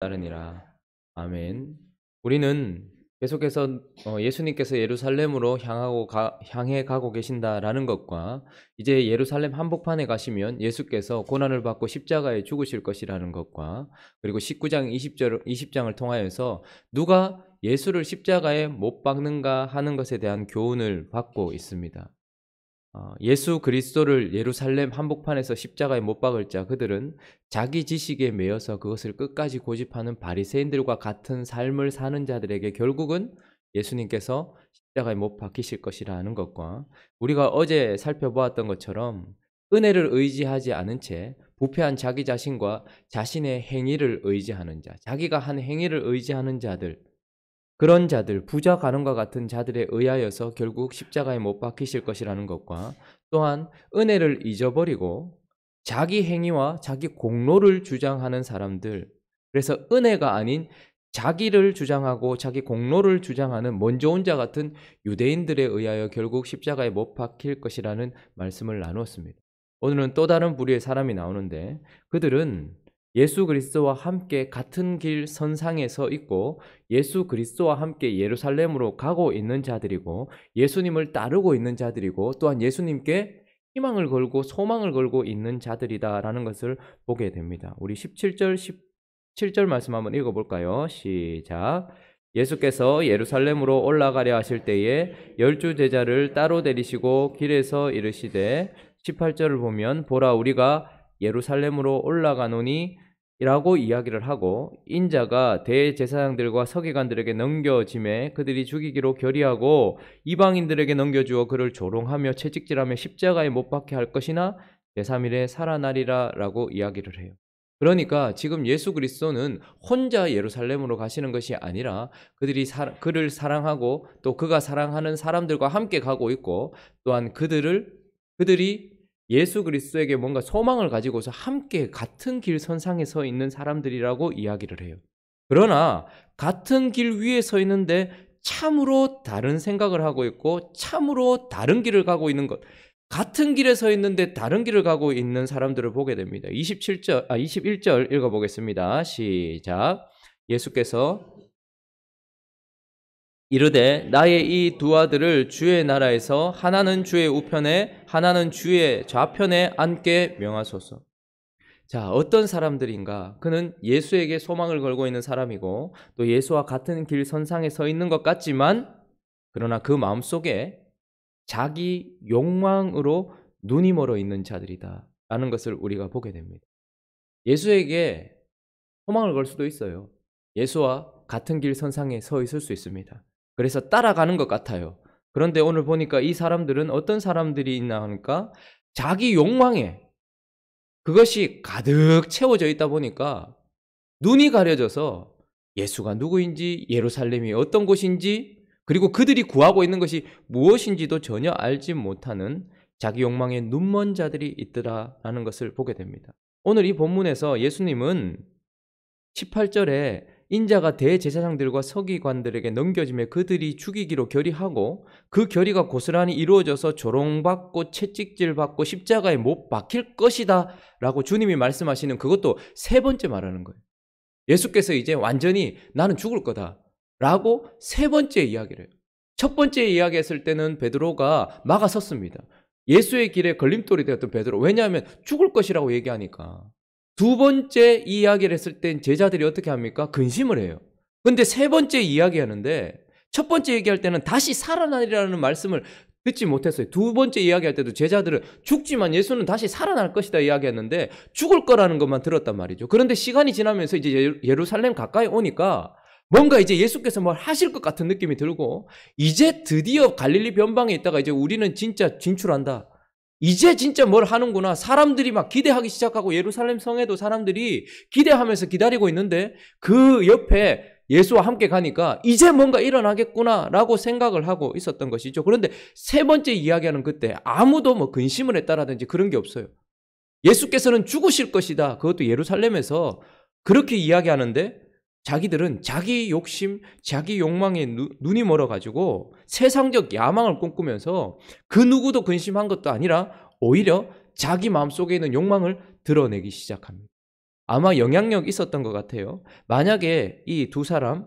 따르니라. 아멘. 우리는 계속해서 어, 예수님께서 예루살렘으로 향하고 가, 향해 가고 계신다라는 것과 이제 예루살렘 한복판에 가시면 예수께서 고난을 받고 십자가에 죽으실 것이라는 것과 그리고 19장 20절 20장을 통하여서 누가 예수를 십자가에 못 박는가 하는 것에 대한 교훈을 받고 있습니다. 어, 예수 그리스도를 예루살렘 한복판에서 십자가에 못 박을 자 그들은 자기 지식에 매여서 그것을 끝까지 고집하는 바리새인들과 같은 삶을 사는 자들에게 결국은 예수님께서 십자가에 못 박히실 것이라는 것과 우리가 어제 살펴보았던 것처럼 은혜를 의지하지 않은 채 부패한 자기 자신과 자신의 행위를 의지하는 자, 자기가 한 행위를 의지하는 자들, 그런 자들, 부자 가능과 같은 자들에 의하여서 결국 십자가에 못 박히실 것이라는 것과 또한 은혜를 잊어버리고 자기 행위와 자기 공로를 주장하는 사람들, 그래서 은혜가 아닌 자기를 주장하고 자기 공로를 주장하는 먼저 온 자 같은 유대인들에 의하여 결국 십자가에 못 박힐 것이라는 말씀을 나누었습니다. 오늘은 또 다른 부류의 사람이 나오는데 그들은 예수 그리스도와 함께 같은 길 선상에 서 있고 예수 그리스도와 함께 예루살렘으로 가고 있는 자들이고 예수님을 따르고 있는 자들이고 또한 예수님께 희망을 걸고 소망을 걸고 있는 자들이다라는 것을 보게 됩니다. 우리 17절 17절 말씀 한번 읽어 볼까요? 시작. 예수께서 예루살렘으로 올라가려 하실 때에 열주 제자를 따로 데리시고 길에서 이르시되 18절을 보면 보라 우리가 예루살렘으로 올라가노니 라고 이야기를 하고 인자가 대제사장들과 서기관들에게 넘겨짐에 그들이 죽이기로 결의하고 이방인들에게 넘겨주어 그를 조롱하며 채찍질하며 십자가에 못 박게 할 것이나 제3일에 살아나리라 라고 이야기를 해요. 그러니까 지금 예수 그리스도는 혼자 예루살렘으로 가시는 것이 아니라 그들이 사, 그를 사랑하고 또 그가 사랑하는 사람들과 함께 가고 있고 또한 그들을 그들이 예수 그리스도에게 뭔가 소망을 가지고서 함께 같은 길 선상에 서 있는 사람들이라고 이야기를 해요. 그러나 같은 길 위에 서 있는데 참으로 다른 생각을 하고 있고 참으로 다른 길을 가고 있는 것. 같은 길에 서 있는데 다른 길을 가고 있는 사람들을 보게 됩니다. 27절, 아, 21절 읽어보겠습니다. 시작. 예수께서 이르되 나의 이 두 아들을 주의 나라에서 하나는 주의 우편에 하나는 주의 좌편에 앉게 명하소서. 자, 어떤 사람들인가? 그는 예수에게 소망을 걸고 있는 사람이고 또 예수와 같은 길 선상에 서 있는 것 같지만 그러나 그 마음속에 자기 욕망으로 눈이 멀어 있는 자들이다. 라는 것을 우리가 보게 됩니다. 예수에게 소망을 걸 수도 있어요. 예수와 같은 길 선상에 서 있을 수 있습니다. 그래서 따라가는 것 같아요. 그런데 오늘 보니까 이 사람들은 어떤 사람들이 있나 하니까 자기 욕망에 그것이 가득 채워져 있다 보니까 눈이 가려져서 예수가 누구인지 예루살렘이 어떤 곳인지 그리고 그들이 구하고 있는 것이 무엇인지도 전혀 알지 못하는 자기 욕망에 눈먼 자들이 있더라라는 것을 보게 됩니다. 오늘 이 본문에서 예수님은 18절에 인자가 대제사장들과 서기관들에게 넘겨짐에 그들이 죽이기로 결의하고 그 결의가 고스란히 이루어져서 조롱받고 채찍질 받고 십자가에 못 박힐 것이다 라고 주님이 말씀하시는 그것도 세 번째 말하는 거예요. 예수께서 이제 완전히 나는 죽을 거다 라고 세 번째 이야기를 해요. 첫 번째 이야기했을 때는 베드로가 막아섰습니다. 예수의 길에 걸림돌이 되었던 베드로. 왜냐하면 죽을 것이라고 얘기하니까. 두 번째 이야기를 했을 땐 제자들이 어떻게 합니까? 근심을 해요. 근데 세 번째 이야기 하는데 첫 번째 얘기할 때는 다시 살아나리라는 말씀을 듣지 못했어요. 두 번째 이야기할 때도 제자들은 죽지만 예수는 다시 살아날 것이다 이야기했는데 죽을 거라는 것만 들었단 말이죠. 그런데 시간이 지나면서 이제 예루살렘 가까이 오니까 뭔가 이제 예수께서 뭘 하실 것 같은 느낌이 들고 이제 드디어 갈릴리 변방에 있다가 이제 우리는 진짜 진출한다. 이제 진짜 뭘 하는구나. 사람들이 막 기대하기 시작하고 예루살렘 성에도 사람들이 기대하면서 기다리고 있는데 그 옆에 예수와 함께 가니까 이제 뭔가 일어나겠구나 라고 생각을 하고 있었던 것이죠. 그런데 세 번째 이야기하는 그때 아무도 뭐 근심을 했다라든지 그런 게 없어요. 예수께서는 죽으실 것이다. 그것도 예루살렘에서 그렇게 이야기하는데 자기들은 자기 욕심, 자기 욕망에 누, 눈이 멀어가지고 세상적 야망을 꿈꾸면서 그 누구도 근심한 것도 아니라 오히려 자기 마음속에 있는 욕망을 드러내기 시작합니다. 아마 영향력 있었던 것 같아요. 만약에 이 두 사람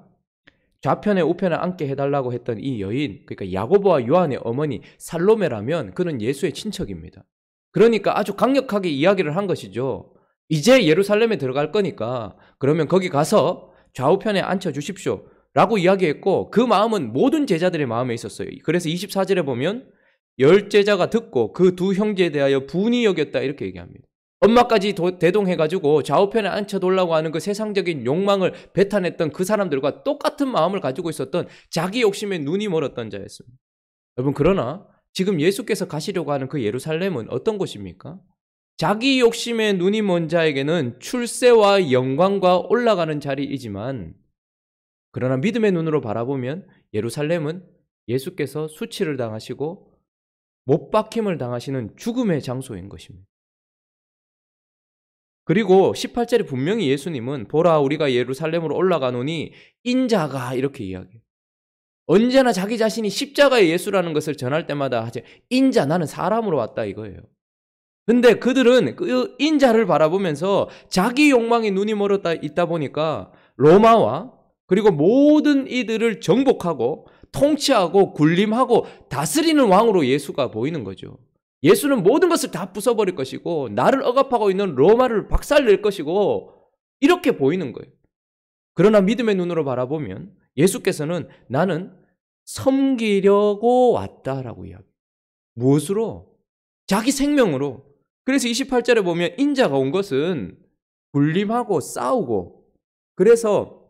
좌편에 우편에 앉게 해달라고 했던 이 여인, 그러니까 야고보와 요한의 어머니 살로메라면 그는 예수의 친척입니다. 그러니까 아주 강력하게 이야기를 한 것이죠. 이제 예루살렘에 들어갈 거니까 그러면 거기 가서 좌우편에 앉혀 주십시오. 라고 이야기했고 그 마음은 모든 제자들의 마음에 있었어요. 그래서 24절에 보면 열 제자가 듣고 그 두 형제에 대하여 분이 여겼다 이렇게 얘기합니다. 엄마까지 대동해가지고 좌우편에 앉혀돌라고 하는 그 세상적인 욕망을 배탄했던 그 사람들과 똑같은 마음을 가지고 있었던 자기 욕심에 눈이 멀었던 자였습니다. 여러분 그러나 지금 예수께서 가시려고 하는 그 예루살렘은 어떤 곳입니까? 자기 욕심에 눈이 먼 자에게는 출세와 영광과 올라가는 자리이지만 그러나 믿음의 눈으로 바라보면 예루살렘은 예수께서 수치를 당하시고 못 박힘을 당하시는 죽음의 장소인 것입니다. 그리고 18절에 분명히 예수님은 보라 우리가 예루살렘으로 올라가노니 인자가 이렇게 이야기해요. 언제나 자기 자신이 십자가의 예수라는 것을 전할 때마다 하지 인자 나는 사람으로 왔다 이거예요. 근데 그들은 그 인자를 바라보면서 자기 욕망에 눈이 멀었다 있다 보니까 로마와 그리고 모든 이들을 정복하고 통치하고 군림하고 다스리는 왕으로 예수가 보이는 거죠. 예수는 모든 것을 다 부숴버릴 것이고 나를 억압하고 있는 로마를 박살낼 것이고 이렇게 보이는 거예요. 그러나 믿음의 눈으로 바라보면 예수께서는 나는 섬기려고 왔다라고 이야기. 무엇으로? 자기 생명으로. 그래서 28절에 보면 인자가 온 것은 군림하고 싸우고 그래서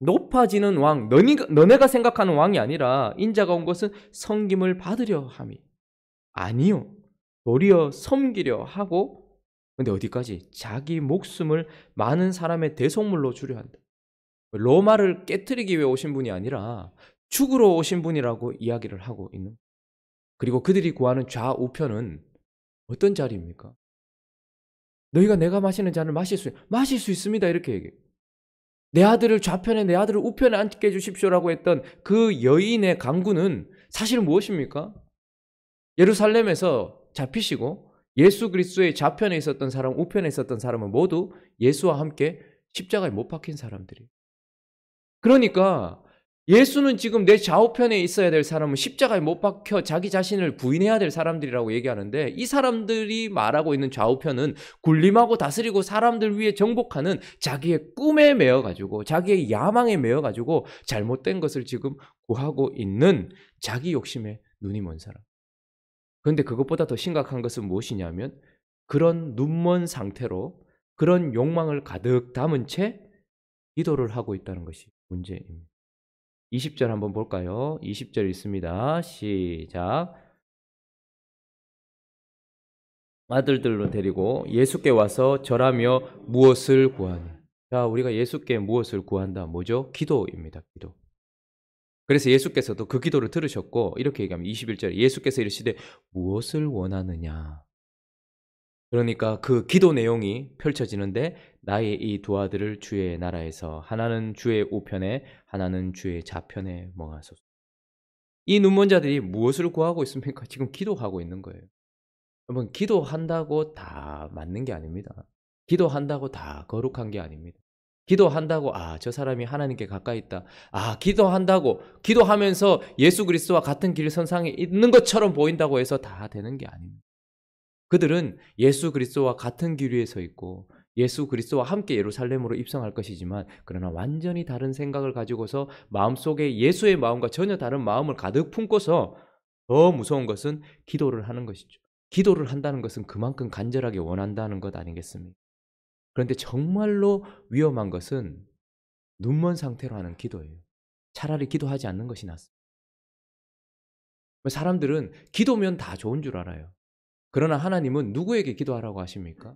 높아지는 왕, 너니, 너네가 생각하는 왕이 아니라 인자가 온 것은 성김을 받으려 함이 아니요. 도리어 섬기려 하고 근데 어디까지 자기 목숨을 많은 사람의 대속물로 주려 한다. 로마를 깨뜨리기 위해 오신 분이 아니라 죽으러 오신 분이라고 이야기를 하고 있는. 그리고 그들이 구하는 좌우편은 어떤 자리입니까? 너희가 내가 마시는 잔을 마실 수 마실 수 있습니다 이렇게 얘기해. 내 아들을 좌편에 내 아들을 우편에 앉게 해주십시오라고 했던 그 여인의 강구는 사실 무엇입니까? 예루살렘에서 잡히시고 예수 그리스도의 좌편에 있었던 사람, 우편에 있었던 사람은 모두 예수와 함께 십자가에 못 박힌 사람들이. 그러니까 예수는 지금 내 좌우편에 있어야 될 사람은 십자가에 못 박혀 자기 자신을 부인해야 될 사람들이라고 얘기하는데 이 사람들이 말하고 있는 좌우편은 군림하고 다스리고 사람들 위해 정복하는 자기의 꿈에 매여 가지고 자기의 야망에 매여 가지고 잘못된 것을 지금 구하고 있는 자기 욕심에 눈이 먼 사람. 그런데 그것보다 더 심각한 것은 무엇이냐면 그런 눈먼 상태로 그런 욕망을 가득 담은 채 기도를 하고 있다는 것이 문제입니다. 20절 한번 볼까요? 20절 있습니다. 시작. 아들들로 데리고 예수께 와서 절하며 무엇을 구하니? 자, 우리가 예수께 무엇을 구한다. 뭐죠? 기도입니다. 기도. 그래서 예수께서도 그 기도를 들으셨고 이렇게 얘기하면 21절 예수께서 이르시되 무엇을 원하느냐 그러니까 그 기도 내용이 펼쳐지는데 나의 이 두 아들을 주의 나라에서 하나는 주의 우편에 하나는 주의 좌편에 멍하소서 이 눈먼 자들이 무엇을 구하고 있습니까? 지금 기도하고 있는 거예요. 여러분 기도한다고 다 맞는 게 아닙니다. 기도한다고 다 거룩한 게 아닙니다. 기도한다고 아, 저 사람이 하나님께 가까이 있다. 아, 기도한다고 기도하면서 예수 그리스도와 같은 길 선상에 있는 것처럼 보인다고 해서 다 되는 게 아닙니다. 그들은 예수 그리스도와 같은 길 위에 서 있고 예수 그리스도와 함께 예루살렘으로 입성할 것이지만 그러나 완전히 다른 생각을 가지고서 마음속에 예수의 마음과 전혀 다른 마음을 가득 품고서 더 무서운 것은 기도를 하는 것이죠. 기도를 한다는 것은 그만큼 간절하게 원한다는 것 아니겠습니까? 그런데 정말로 위험한 것은 눈먼 상태로 하는 기도예요. 차라리 기도하지 않는 것이 낫습니다. 사람들은 기도면 다 좋은 줄 알아요. 그러나 하나님은 누구에게 기도하라고 하십니까?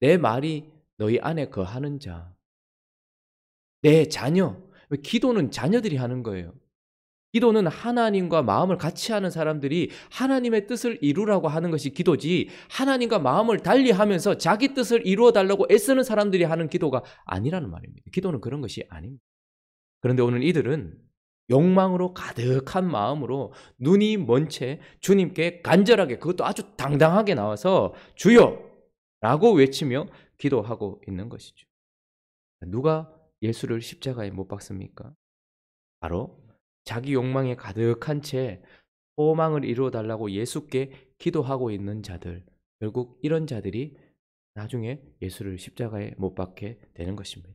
내 말이 너희 안에 거하는 자. 내 자녀. 기도는 자녀들이 하는 거예요. 기도는 하나님과 마음을 같이 하는 사람들이 하나님의 뜻을 이루라고 하는 것이 기도지 하나님과 마음을 달리 하면서 자기 뜻을 이루어 달라고 애쓰는 사람들이 하는 기도가 아니라는 말입니다. 기도는 그런 것이 아닙니다. 그런데 오늘 이들은 욕망으로 가득한 마음으로 눈이 먼 채 주님께 간절하게 그것도 아주 당당하게 나와서 주여 라고 외치며 기도하고 있는 것이죠. 누가 예수를 십자가에 못 박습니까? 바로 자기 욕망에 가득한 채 소망을 이루어 달라고 예수께 기도하고 있는 자들, 결국 이런 자들이 나중에 예수를 십자가에 못 박게 되는 것입니다.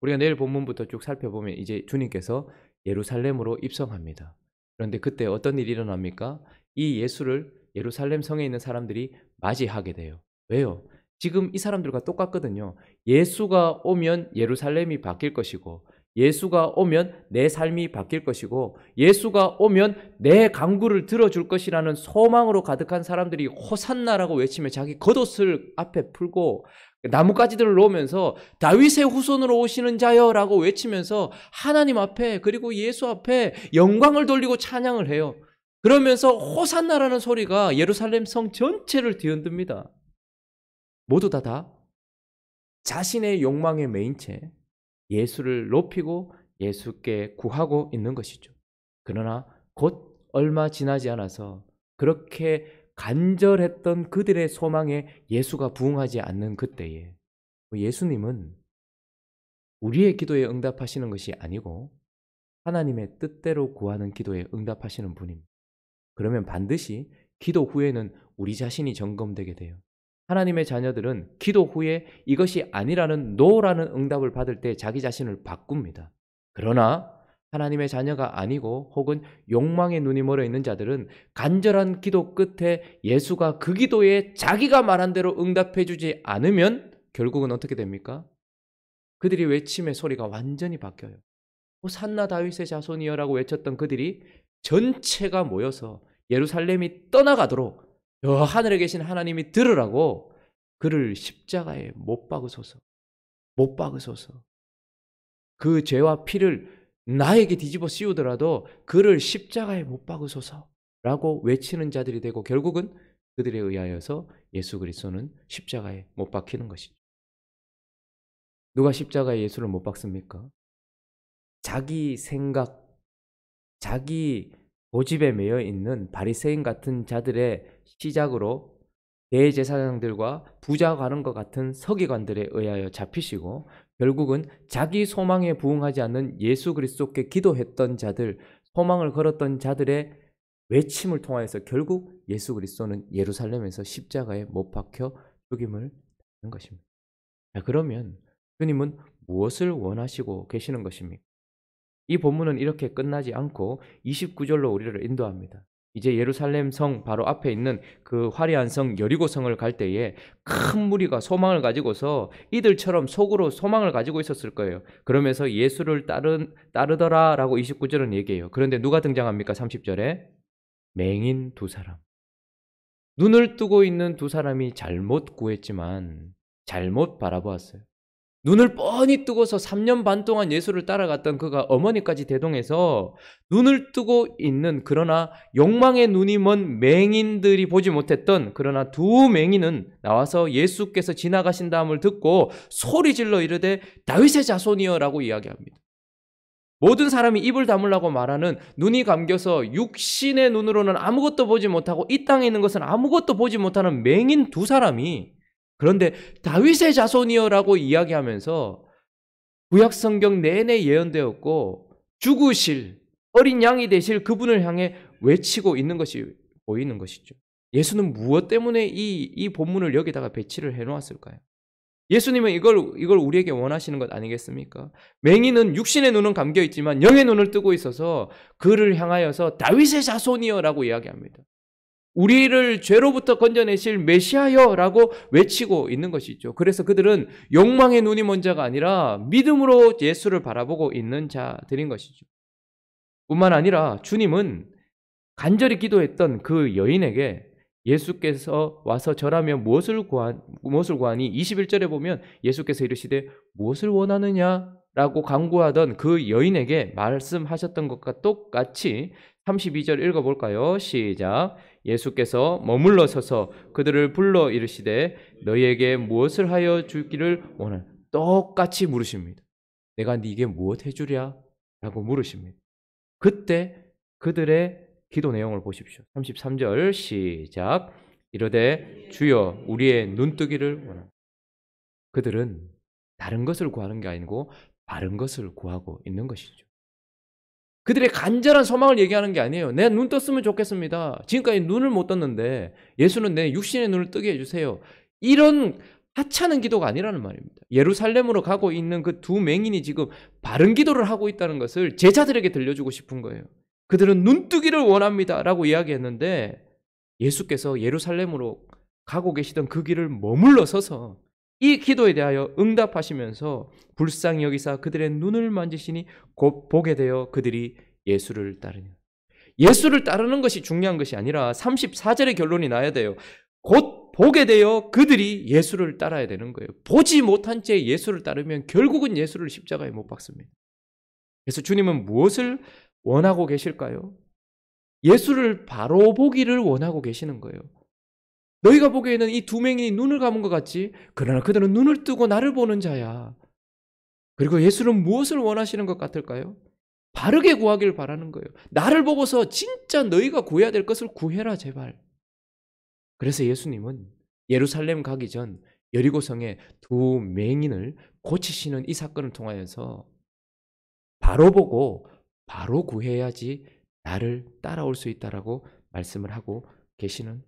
우리가 내일 본문부터 쭉 살펴보면 이제 주님께서 예루살렘으로 입성합니다. 그런데 그때 어떤 일이 일어납니까? 이 예수를 예루살렘 성에 있는 사람들이 맞이하게 돼요. 왜요? 지금 이 사람들과 똑같거든요. 예수가 오면 예루살렘이 바뀔 것이고, 예수가 오면 내 삶이 바뀔 것이고, 예수가 오면 내 강구를 들어줄 것이라는 소망으로 가득한 사람들이 호산나라고 외치며 자기 겉옷을 앞에 풀고 나뭇가지들을 놓으면서 다윗의 후손으로 오시는 자여라고 외치면서 하나님 앞에 그리고 예수 앞에 영광을 돌리고 찬양을 해요. 그러면서 호산나라는 소리가 예루살렘 성 전체를 뒤흔듭니다. 모두 다 다 자신의 욕망에 매인 채 예수를 높이고 예수께 구하고 있는 것이죠. 그러나 곧 얼마 지나지 않아서 그렇게 간절했던 그들의 소망에 예수가 부응하지 않는 그때에 예수님은 우리의 기도에 응답하시는 것이 아니고 하나님의 뜻대로 구하는 기도에 응답하시는 분입니다. 그러면 반드시 기도 후에는 우리 자신이 점검되게 돼요. 하나님의 자녀들은 기도 후에 이것이 아니라는 노라는 응답을 받을 때 자기 자신을 바꿉니다. 그러나 하나님의 자녀가 아니고 혹은 욕망의 눈이 멀어 있는 자들은 간절한 기도 끝에 예수가 그 기도에 자기가 말한 대로 응답해 주지 않으면 결국은 어떻게 됩니까? 그들이 외침의 소리가 완전히 바뀌어요. 호산나 다윗의 자손이여라고 외쳤던 그들이 전체가 모여서 예루살렘이 떠나가도록 저 하늘에 계신 하나님이 들으라고 그를 십자가에 못 박으소서. 못 박으소서. 그 죄와 피를 나에게 뒤집어 씌우더라도 그를 십자가에 못 박으소서라고 외치는 자들이 되고 결국은 그들에 의하여서 예수 그리스도는 십자가에 못 박히는 것이죠. 누가 십자가에 예수를 못 박습니까? 자기 생각, 자기 고집에 매여 있는 바리새인 같은 자들의 시작으로 대제사장들과 부자 가는 것 같은 서기관들에 의하여 잡히시고 결국은 자기 소망에 부응하지 않는 예수 그리스도께 기도했던 자들, 소망을 걸었던 자들의 외침을 통하여서 결국 예수 그리스도는 예루살렘에서 십자가에 못 박혀 죽임을 당한 것입니다. 자, 그러면 주님은 무엇을 원하시고 계시는 것입니까? 이 본문은 이렇게 끝나지 않고 29절로 우리를 인도합니다. 이제 예루살렘 성 바로 앞에 있는 그 화려한 성 여리고 성을 갈 때에 큰 무리가 소망을 가지고서 이들처럼 속으로 소망을 가지고 있었을 거예요. 그러면서 예수를 따르, 따르더라라고 29절은 얘기해요. 그런데 누가 등장합니까? 30절에 맹인 두 사람. 눈을 뜨고 있는 두 사람이 잘못 구했지만 잘못 바라보았어요. 눈을 뻔히 뜨고서 3년 반 동안 예수를 따라갔던 그가 어머니까지 대동해서 눈을 뜨고 있는 그러나 욕망의 눈이 먼 맹인들이 보지 못했던 그러나 두 맹인은 나와서 예수께서 지나가신 다음을 듣고 소리 질러 이르되 다윗의 자손이여라고 이야기합니다. 모든 사람이 입을 다물라고 말하는 눈이 감겨서 육신의 눈으로는 아무것도 보지 못하고 이 땅에 있는 것은 아무것도 보지 못하는 맹인 두 사람이 그런데 다윗의 자손이여라고 이야기하면서 구약 성경 내내 예언되었고 죽으실 어린 양이 되실 그분을 향해 외치고 있는 것이 보이는 것이죠. 예수는 무엇 때문에 이, 이 본문을 여기다가 배치를 해 놓았을까요? 예수님은 이걸, 이걸 우리에게 원하시는 것 아니겠습니까? 맹인은 육신의 눈은 감겨 있지만 영의 눈을 뜨고 있어서 그를 향하여서 다윗의 자손이여라고 이야기합니다. 우리를 죄로부터 건져내실 메시아여라고 외치고 있는 것이죠. 그래서 그들은 욕망의 눈이 먼저가 아니라 믿음으로 예수를 바라보고 있는 자들인 것이죠. 뿐만 아니라 주님은 간절히 기도했던 그 여인에게 예수께서 와서 절하며 무엇을 구한 무엇을 구하니 21절에 보면 예수께서 이르시되 무엇을 원하느냐 라고 강구하던 그 여인에게 말씀하셨던 것과 똑같이 32절 읽어 볼까요? 시작. 예수께서 머물러 서서 그들을 불러 이르시되 너희에게 무엇을 하여 주기를 원하 똑같이 물으십니다. 내가 네게 무엇 해 주랴? 라고 물으십니다. 그때 그들의 기도 내용을 보십시오. 33절 시작. 이르되 주여 우리의 눈뜨기를 원합니다. 그들은 다른 것을 구하는 게 아니고 바른 것을 구하고 있는 것이죠. 그들의 간절한 소망을 얘기하는 게 아니에요. 내 눈 떴으면 좋겠습니다. 지금까지 눈을 못 떴는데 예수는 내 육신의 눈을 뜨게 해주세요. 이런 하찮은 기도가 아니라는 말입니다. 예루살렘으로 가고 있는 그 두 맹인이 지금 바른 기도를 하고 있다는 것을 제자들에게 들려주고 싶은 거예요. 그들은 눈뜨기를 원합니다. 라고 이야기했는데 예수께서 예루살렘으로 가고 계시던 그 길을 머물러 서서 이 기도에 대하여 응답하시면서 불쌍히 여기사 그들의 눈을 만지시니 곧 보게 되어 그들이 예수를 따르니 예수를 따르는 것이 중요한 것이 아니라 34절의 결론이 나야 돼요. 곧 보게 되어 그들이 예수를 따라야 되는 거예요. 보지 못한 채 예수를 따르면 결국은 예수를 십자가에 못 박습니다. 그래서 주님은 무엇을 원하고 계실까요? 예수를 바로 보기를 원하고 계시는 거예요. 너희가 보기에는 이두 명이 눈을 감은 것 같지? 그러나 그들은 눈을 뜨고 나를 보는 자야. 그리고 예수는 무엇을 원하시는 것 같을까요? 바르게 구하길 바라는 거예요. 나를 보고서 진짜 너희가 구해야 될 것을 구해라, 제발. 그래서 예수님은 예루살렘 가기 전 여리고성의 두 맹인을 고치시는 이 사건을 통하여서 바로 보고 바로 구해야지 나를 따라올 수 있다라고 말씀을 하고 계시는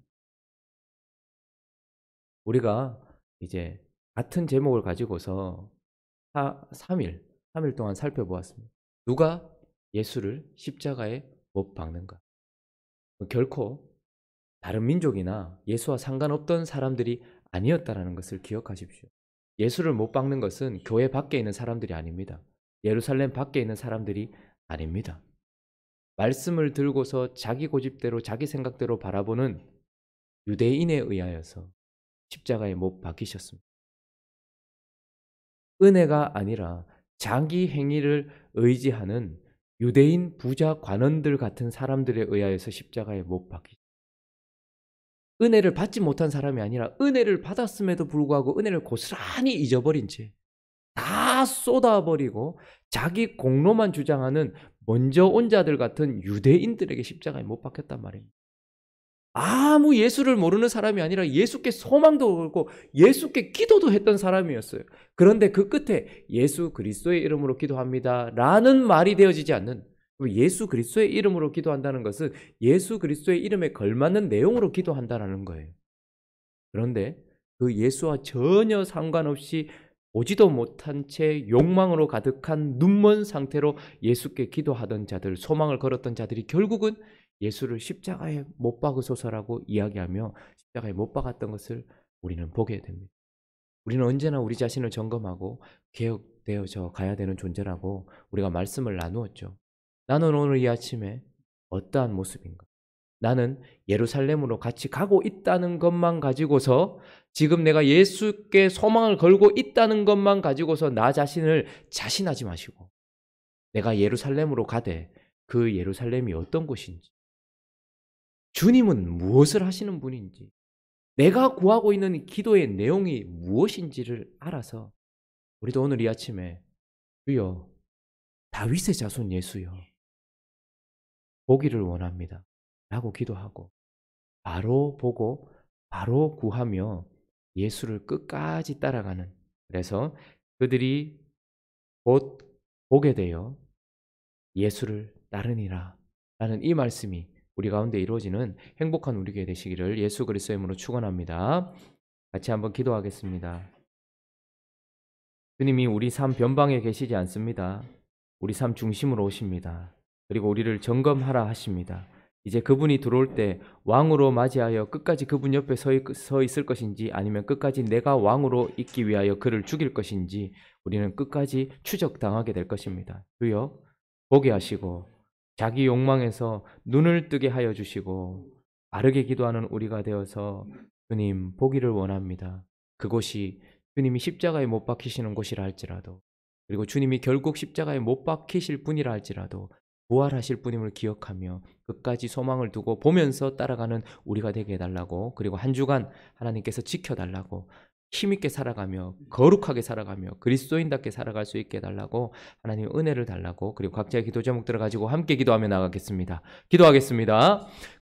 우리가 이제 같은 제목을 가지고서 3일, 3일 동안 살펴보았습니다. 누가 예수를 십자가에 못 박는가? 결코 다른 민족이나 예수와 상관없던 사람들이 아니었다라는 것을 기억하십시오. 예수를 못 박는 것은 교회 밖에 있는 사람들이 아닙니다. 예루살렘 밖에 있는 사람들이 아닙니다. 말씀을 들고서 자기 고집대로 자기 생각대로 바라보는 유대인에 의하여서 십자가에 못 박히셨습니다. 은혜가 아니라 자기 행위를 의지하는 유대인 부자 관원들 같은 사람들에 의하여서 십자가에 못 박히셨습니다. 은혜를 받지 못한 사람이 아니라 은혜를 받았음에도 불구하고 은혜를 고스란히 잊어버린 채 다 쏟아버리고 자기 공로만 주장하는 먼저 온 자들 같은 유대인들에게 십자가에 못 박혔단 말입니다. 아무 예수를 모르는 사람이 아니라 예수께 소망도 걸고 예수께 기도도 했던 사람이었어요. 그런데 그 끝에 예수 그리스도의 이름으로 기도합니다. 라는 말이 되어지지 않는 예수 그리스도의 이름으로 기도한다는 것은 예수 그리스도의 이름에 걸맞는 내용으로 기도한다는 거예요. 그런데 그 예수와 전혀 상관없이 보지도 못한 채 욕망으로 가득한 눈먼 상태로 예수께 기도하던 자들, 소망을 걸었던 자들이 결국은 예수를 십자가에 못 박으소서라고 이야기하며 십자가에 못 박았던 것을 우리는 보게 됩니다. 우리는 언제나 우리 자신을 점검하고 개혁되어져 가야 되는 존재라고 우리가 말씀을 나누었죠. 나는 오늘 이 아침에 어떠한 모습인가? 나는 예루살렘으로 같이 가고 있다는 것만 가지고서 지금 내가 예수께 소망을 걸고 있다는 것만 가지고서 나 자신을 자신하지 마시고 내가 예루살렘으로 가되 그 예루살렘이 어떤 곳인지 주님은 무엇을 하시는 분인지, 내가 구하고 있는 기도의 내용이 무엇인지를 알아서 우리도 오늘 이 아침에 주여 다윗의 자손 예수여 보기를 원합니다. 라고 기도하고 바로 보고 바로 구하며 예수를 끝까지 따라가는 그래서 그들이 곧 보게 되어 예수를 따르니라 라는 이 말씀이 우리 가운데 이루어지는 행복한 우리에게 되시기를 예수 그리스도의 이름으로 축원합니다. 같이 한번 기도하겠습니다. 주님이 우리 삶 변방에 계시지 않습니다. 우리 삶 중심으로 오십니다. 그리고 우리를 점검하라 하십니다. 이제 그분이 들어올 때 왕으로 맞이하여 끝까지 그분 옆에 서, 있, 서 있을 것인지 아니면 끝까지 내가 왕으로 있기 위하여 그를 죽일 것인지 우리는 끝까지 추적당하게 될 것입니다. 주여 보게 하시고 자기 욕망에서 눈을 뜨게 하여 주시고 바르게 기도하는 우리가 되어서 주님 보기를 원합니다. 그곳이 주님이 십자가에 못 박히시는 곳이라 할지라도 그리고 주님이 결국 십자가에 못 박히실 분이라 할지라도 부활하실 분임을 기억하며 끝까지 소망을 두고 보면서 따라가는 우리가 되게 해달라고 그리고 한 주간 하나님께서 지켜달라고 힘있게 살아가며 거룩하게 살아가며 그리스도인답게 살아갈 수 있게 해달라고 하나님 은혜를 달라고 그리고 각자의 기도 제목들을 가지고 함께 기도하며 나가겠습니다. 기도하겠습니다.